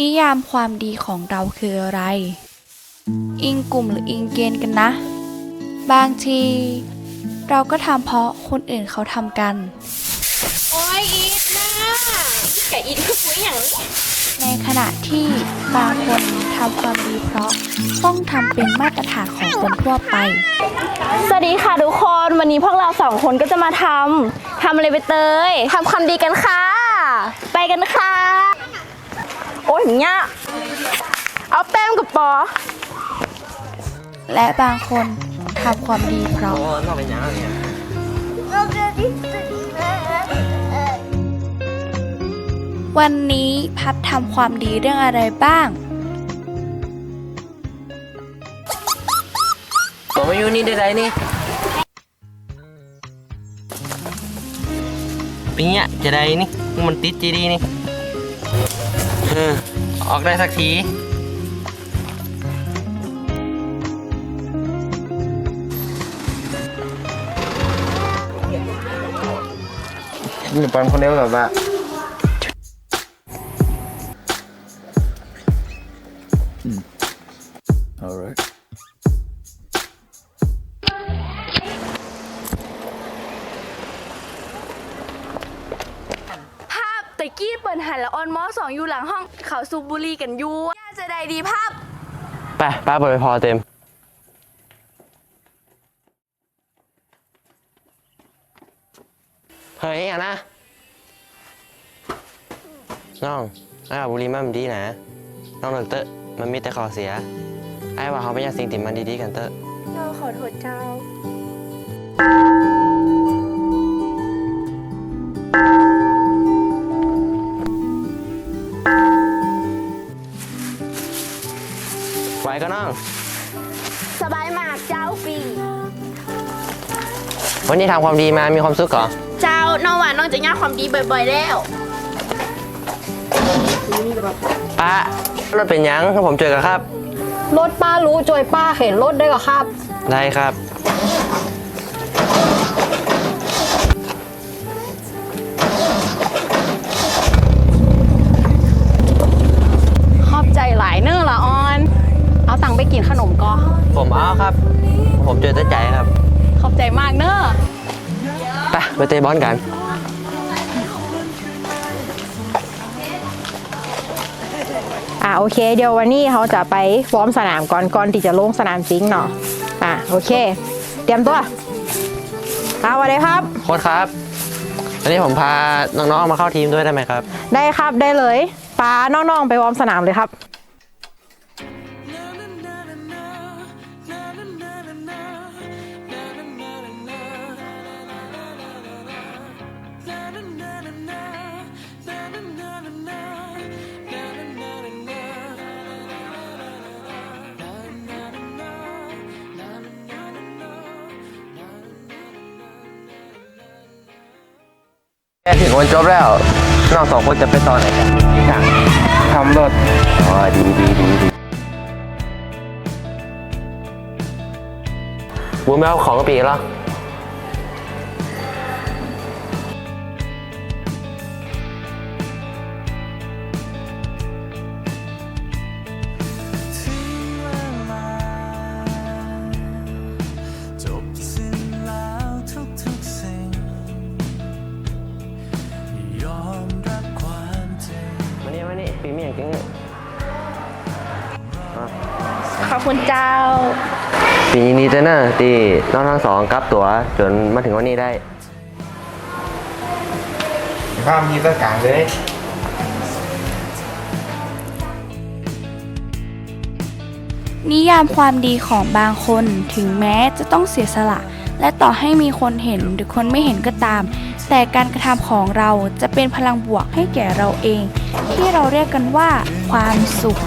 นิยามความดีของเราคืออะไร อิงกลุ่มหรืออิงเกณฑ์กันนะ บางที เราก็ทำเพราะคนอื่นเขาทำกัน โอ้ยอีทนะแกอีทคือคุยอย่างนี้ในขณะที่บางคนทำความดีเพราะต้องทำเป็นมาตรฐานของคนทั่วไป สวัสดีค่ะทุกคน วันนี้พวกเราสองคนก็จะมาทำทำอะไรไปเตยทำความดีกันค่ะ ไปกันค่ะ โอ้ยอย่างเงี้ยเอาแป้งกับปอ และบางคนทำความดีเพราะนอกเป็นยังเนี่ยวันนี้พัดทำความดีเรื่องอะไรบ้าง ผมมาอยู่นี่ได้ไรนี่เป็นเงี้ยจะได้นี่ มันติดจีดีนี่เออออกได้สักทีนี่ปอนคนเดียวแบบว่า alright ะกี้เปิดหันแล้วออนมอสองอยู่หลังห้องเขาสูบบุหรีกันอยู่ย่าจะได้ดีภาพไปป้าเปิดไปพอเต็ม เฮ้ยอะนะน้องไอ้ว่าบุหรีมันดีนะน้องเลิกเตอะมันมีแต่ข้อเสียไอ้ว่าเขาไม่อยากสิ่งที่มันดีๆกันเตอะ เราขอโทษเจ้า ไหวก็น้อง สบายมากเจ้าปี วันนี้ทำความดีมามีความสุขเหรอ เจ้าน้องหวานน้องจะง่ายความดีบ่อย ๆ แล้ว ป้ารถเป็นยังให้ผมเจอกันครับ รถป้ารู้จอยป้าเห็นรถได้ก็ครับ ได้ครับ ผมเอาครับ ผมเจอแต่ใจครับ ขอบใจมากเน้อไปไปเตะบอลกัน อ่าโอเค เดี๋ยววันนี้เขาจะไปฟอร์มสนามก่อนก่อนที่จะลงสนามจริงเนาะอ่าโอเค เตรียมตัวเอาวันเลยครับ โค้ชครับอันนี้ผมพาน้องๆมาเข้าทีมด้วยได้ไหมครับ ได้ครับได้เลยป้าน้องๆไปวอร์มสนามเลยครับ ถึงวันจบแล้วน้องสองคนจะไปตอนไหนกันอยากทำรถอ๋อดีดีดีดีบูมไม่เอาของกระปีแล้ว ปีเมียงจริงขอบคุณเจ้า ปีนี้จะเนอะที่น้องทั้งสองกลับตัวจนมาถึงวันนี้ได้ข้ามมีตะกลางเลยนิยามความดีของบางคนถึงแม้จะต้องเสียสละ และต่อให้มีคนเห็นหรือคนไม่เห็นก็ตาม แต่การกระทำของเราจะเป็นพลังบวกให้แก่เราเอง ที่เราเรียกกันว่าความสุข